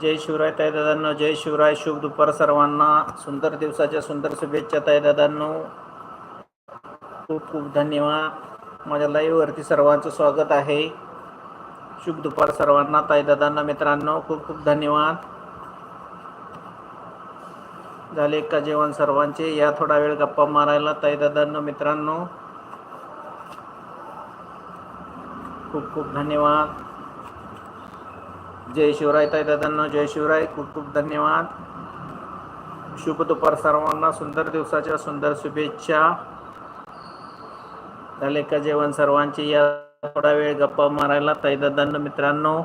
जय शिवराय ताई दादांनो जय शिवराय शुभ दुपार सर्वांना. सुंदर दिवसाच्या सुंदर शुभेच्छा ताई दादांनो. खूप खूप धन्यवाद. माझ्या लाईव्हवरती सर्वांचं स्वागत आहे. शुभ दुपार सर्वांना ताई दादांना मित्रांनो खूप खूप धन्यवाद. झाले का जेवण सर्वांचे? या थोडा वेळ गप्पा मारायला ताई दादांना मित्रांनो. खूप खूप धन्यवाद. जय शिवराय ताई दादांना जय शिवराय. खूप खूप धन्यवाद. शुभ दुपार सर्वांना. सुंदर दिवसाच्या सुंदर शुभेच्छा. झाले का जेवण सर्वांचे? या थोडा वेळ गप्पा मारायला ताई दादांना मित्रांनो.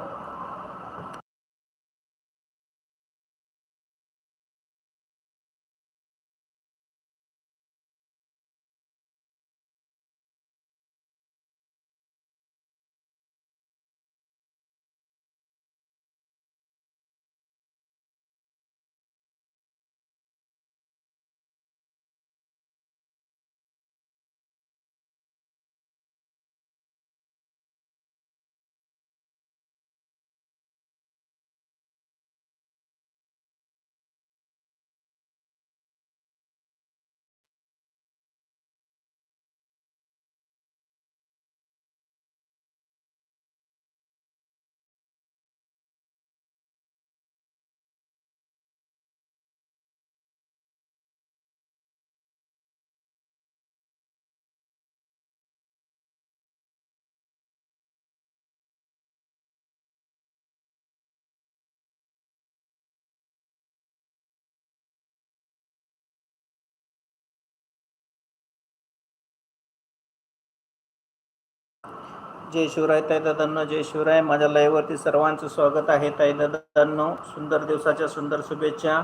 जय शिवराय. ताई दादांनो जय शिवराय. माझ्या लाईव्हवरती सर्वांचं स्वागत आहे. ताई दादांनो सुंदर दिवसाच्या सुंदर शुभेच्छा.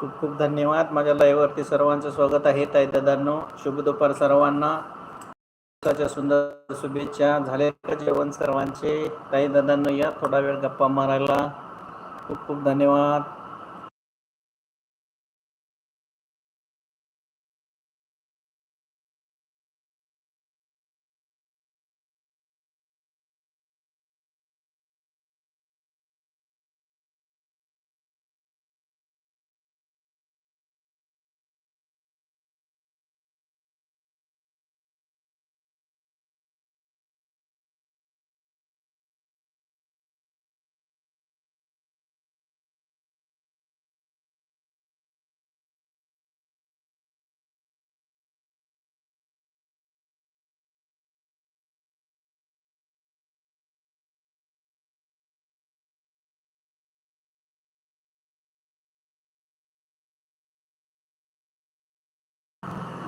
खूप खूप धन्यवाद. माझ्या लाईव्हवरती सर्वांचं स्वागत आहे. ताई दादांनो शुभ दुपार सर्वांना. दिवसाच्या सुंदर शुभेच्छा. झाले जेवण सर्वांचे? ताई दादांनो या थोडा वेळ गप्पा मारायला. खूप खूप धन्यवाद.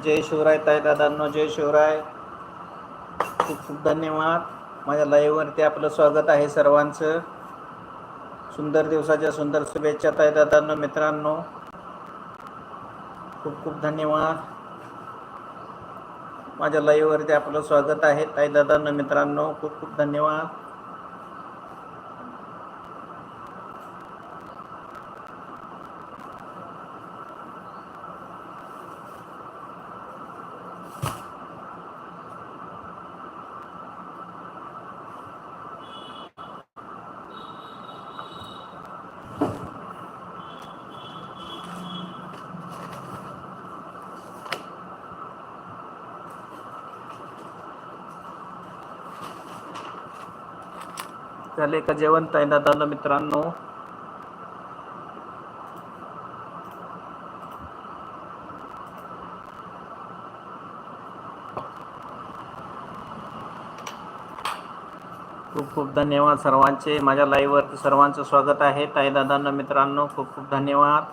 जय शिवराय ताई दादांनो जय शिवराय. खूप खूप धन्यवाद. माझ्या लाईव्हवरती आपलं स्वागत आहे सर्वांचं. सुंदर दिवसाच्या सुंदर शुभेच्छा ताई दादांनो मित्रांनो. खूप खूप धन्यवाद. माझ्या लाईव्हवरती आपलं स्वागत आहे ताई दादांनो मित्रांनो. खूप खूप धन्यवाद. झाले का जेवण ताई? दादांनो मित्रांनो. खूप खूप धन्यवाद सर्वांचे. माझ्या लाईव्हवरती सर्वांचं स्वागत आहे. ताई दादांना मित्रांनो खूप खूप धन्यवाद.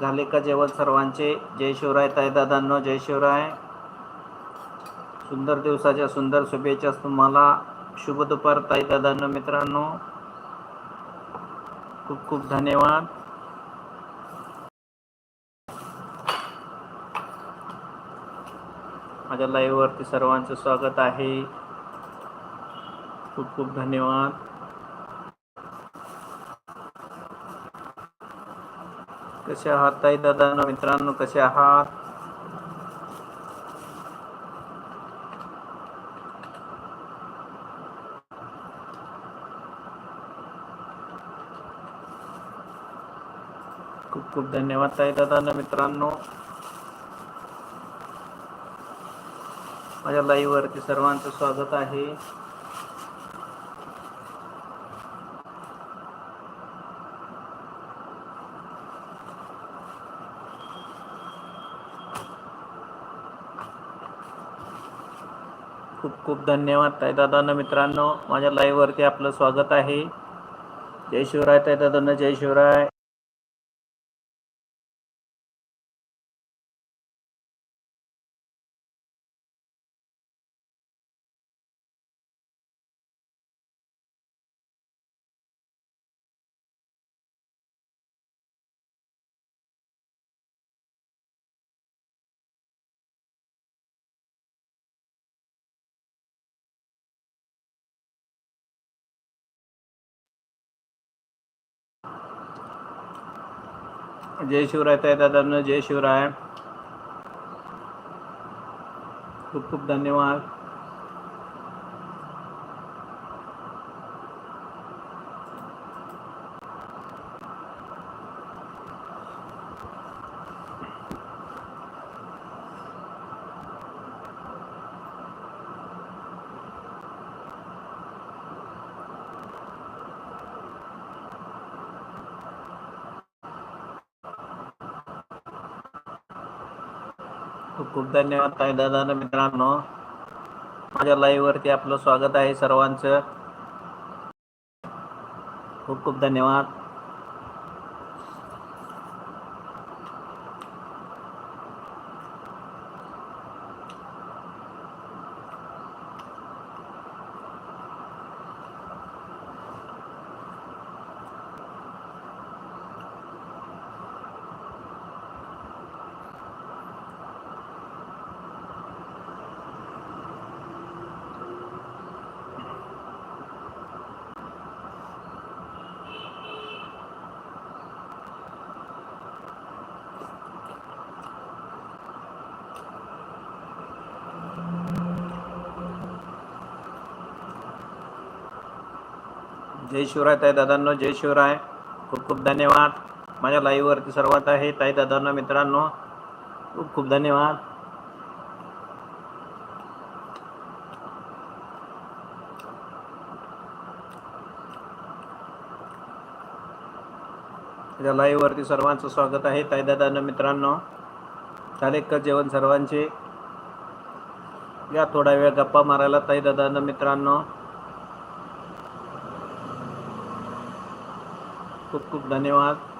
झाले का जेवण सर्वांचे? जय शिवराय ताई दादांनो जय शिवराय. सुंदर दिवसाच्या सुंदर शुभेच्छा तुम्हाला. शुभ दुपार ताई दादांनो मित्रांनो. खूप खूप धन्यवाद. माझ्या लाईव्हवरती सर्वांचं स्वागत आहे. खूप खूप धन्यवाद. कसे आहात ताई दादांनो मित्रांनो कसे आहात? खूप धन्यवाद ताई दादा मित्रांनो. माझ्या लाईव्हवरती सर्वांचं स्वागत आहे. खूप खूप धन्यवाद ताई दादा मित्रांनो. माझ्या लाईव्हवरती आपलं स्वागत आहे. जय शिवराय ताई दादांना जय शिवराय. जय शिवराय ताई दादा जय शिवराय खूप खूप धन्यवाद खूप खूप धन्यवाद ताई दादा मित्रांनो. माझ्या लाईव्ह वरती आपलं स्वागत आहे सर्वांचं. खूप खूप धन्यवाद. जय शिवराय ताई दादांनो जय शिवराय. खूप खूप धन्यवाद. माझ्या लाईव्हवरती सर्वात आहे ताई दादांनो मित्रांनो. खूप खूप धन्यवाद. माझ्या लाईव्हवरती सर्वांचं स्वागत आहे ताई दादांनो मित्रांनो. झाले का जेवण सर्वांचे? या थोडा वेळ गप्पा मारायला ताई दादांनो मित्रांनो. खूप खूप धन्यवाद.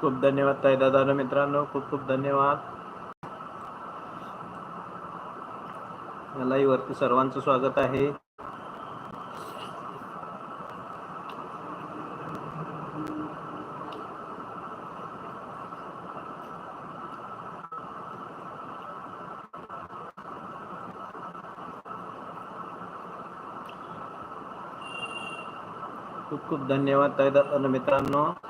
खूप धन्यवाद ताई दादा मित्रांनो खूप खूप धन्यवाद. या वरती सर्वांचं स्वागत आहे. खूप खूप धन्यवाद ताई दादा मित्रांनो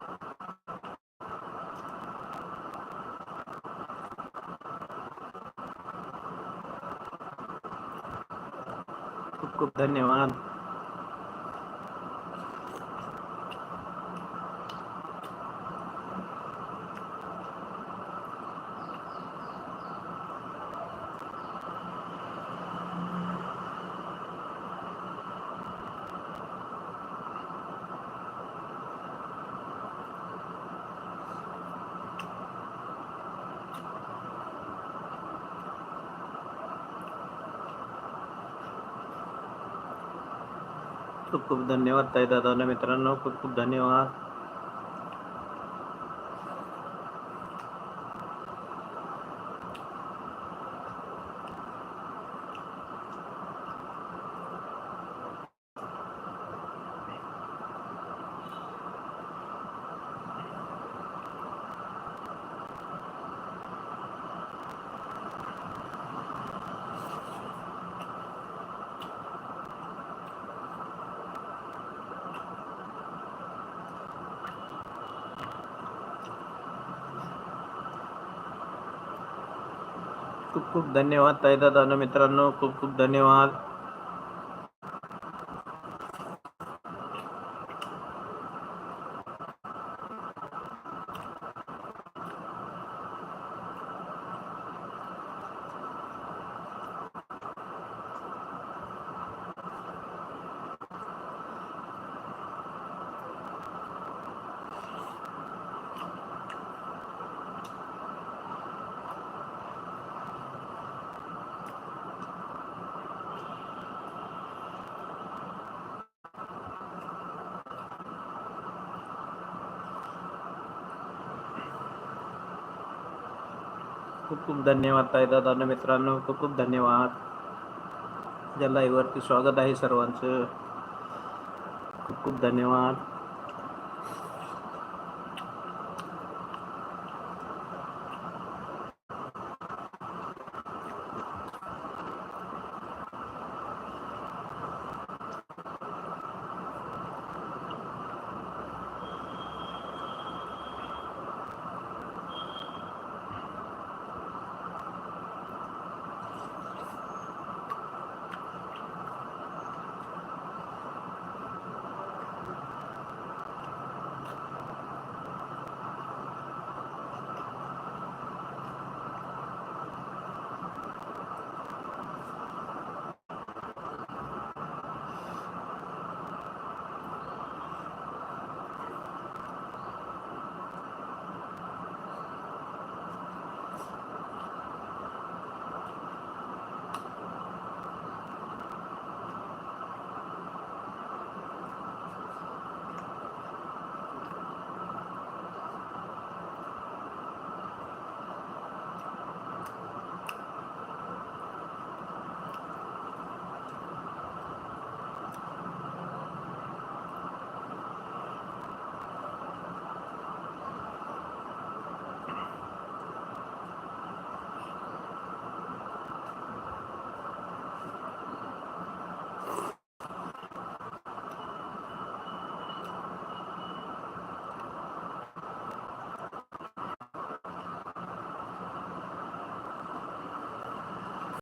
com o Daniel खूप खूप धन्यवाद ताई दादा. मित्रांनो खूप खूप धन्यवाद. खूप खूप धन्यवाद ताईदा दादा. मित्रांनो खूप खूप धन्यवाद. खूप खूप धन्यवाद ताई दादा मित्रांनो खूप खूप धन्यवाद. ज्या लाईव्हवरती स्वागत आहे सर्वांचं. खूप खूप धन्यवाद.